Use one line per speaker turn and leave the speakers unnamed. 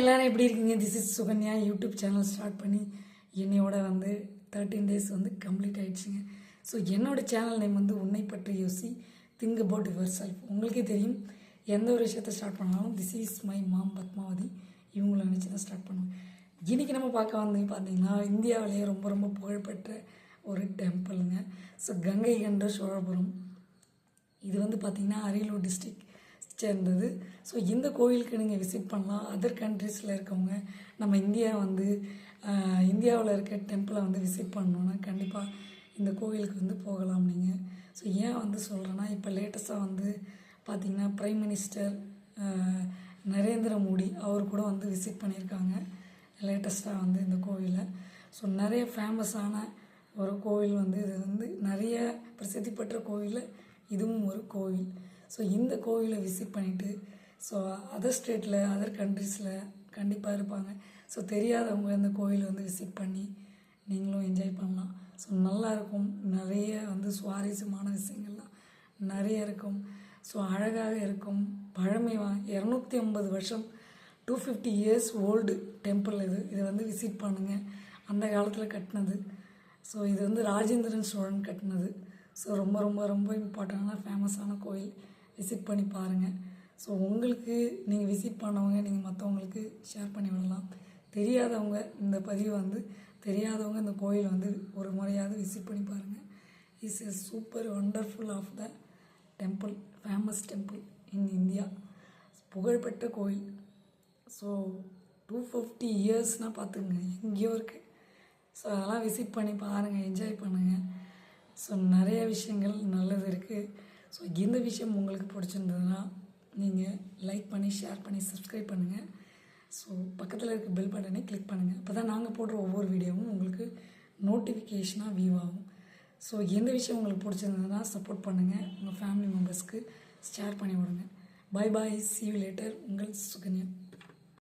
எல்லாரும் எப்படி இருக்கீங்க? This is Sukanya. YouTube channel start பண்ணி என்னையோட வந்து தேர்ட்டீன் டேஸ் வந்து கம்ப்ளீட் ஆகிடுச்சிங்க ஸோ என்னோட சேனல் நேம் வந்து உன்னை பற்றி யோசி திங்க் அபவுட் யுவர் செல்ஃப் உங்களுக்கே தெரியும் எந்த ஒரு விஷயத்த ஸ்டார்ட் பண்ணாலும் this is my mom Padmavathi. இவங்கள நினச்சி தான் ஸ்டார்ட் பண்ணுவேன். இன்றைக்கி நம்ம பார்க்க வந்து பார்த்தீங்கன்னா இந்தியாவிலேயே ரொம்ப ரொம்ப புகழ்பெற்ற ஒரு டெம்பிளுங்க ஸோ கங்கை கண்ட சோழபுரம். இது வந்து பார்த்திங்கன்னா அரியலூர் டிஸ்ட்ரிக் சேர்ந்தது. ஸோ இந்த கோயிலுக்கு நீங்கள் விசிட் பண்ணலாம். அதர் கண்ட்ரீஸில் இருக்கவங்க நம்ம இந்தியா வந்து இந்தியாவில் இருக்க டெம்பிளை வந்து விசிட் பண்ணோன்னா கண்டிப்பாக இந்த கோயிலுக்கு வந்து போகலாம் நீங்கள் ஸோ ஏன் வந்து சொல்கிறேன்னா இப்போ லேட்டஸ்ட்டாக வந்து பார்த்திங்கன்னா ப்ரைம் மினிஸ்டர் நரேந்திர மோடி அவர் கூட வந்து விசிட் பண்ணியிருக்காங்க. லேட்டஸ்ட்டாக வந்து இந்த கோவிலை ஸோ நிறைய ஃபேமஸான ஒரு கோவில் வந்து இது வந்து நிறைய பிரசித்தி பெற்ற கோவிலில் இதுவும் ஒரு கோவில் ஸோ இந்த கோவிலை விசிட் பண்ணிவிட்டு ஸோ அதர் ஸ்டேட்டில் அதர் கண்ட்ரீஸில் கண்டிப்பாக இருப்பாங்க. ஸோ தெரியாதவங்க இந்த கோவில் வந்து விசிட் பண்ணி நீங்களும் என்ஜாய் பண்ணலாம். ஸோ நல்லாயிருக்கும் நிறைய வந்து சுவாரஸ்யமான விஷயங்கள்லாம் நிறைய இருக்கும். ஸோ அழகாக இருக்கும். பழமை வா இரநூத்தி ஐம்பது வருஷம் two fifty years old temple இது. இதை வந்து விசிட் பண்ணுங்கள் அந்த காலத்தில் கட்டினது. ஸோ இது வந்து ராஜேந்திரன் சோழன் கட்டினது. ஸோ ரொம்ப ரொம்ப ரொம்ப இம்பார்ட்டண்டான ஃபேமஸான கோயில் விசிட் பண்ணி பாருங்கள் ஸோ உங்களுக்கு நீங்கள் விசிட் பண்ணவங்க நீங்கள் மற்றவங்களுக்கு ஷேர் பண்ணி விடலாம். தெரியாதவங்க இந்த பதிவை வந்து தெரியாதவங்க இந்த கோயில் வந்து ஒரு முறையாவது விசிட் பண்ணி பாருங்கள் is a super wonderful of the temple famous temple in India புகழ்பெற்ற கோயில். ஸோ டூ ஃபிஃப்டி இயர்ஸ்னால் பார்த்துங்க எங்கேயோ இருக்குது ஸோ அதெல்லாம் விசிட் பண்ணி பாருங்கள் என்ஜாய் பண்ணுங்கள் ஸோ நிறைய விஷயங்கள் நல்லது இருக்குது ஸோ இந்த விஷயம் உங்களுக்கு பிடிச்சிருந்ததுன்னா நீங்கள் லைக் பண்ணி ஷேர் பண்ணி சப்ஸ்கிரைப் பண்ணுங்கள் ஸோ பக்கத்தில் இருக்க பெல் பட்டனை கிளிக் பண்ணுங்கள் அப்போ தான் நாங்கள் போடுற ஒவ்வொரு வீடியோவும் உங்களுக்கு நோட்டிஃபிகேஷனாக வியூ ஆகும். ஸோ எந்த விஷயம் உங்களுக்கு பிடிச்சிருந்ததுன்னா சப்போர்ட் பண்ணுங்கள் உங்கள் ஃபேமிலி மெம்பர்ஸ்க்கு ஷேர் பண்ணி விடுங்க. Bye bye see you later உங்கள் சுகன்யா.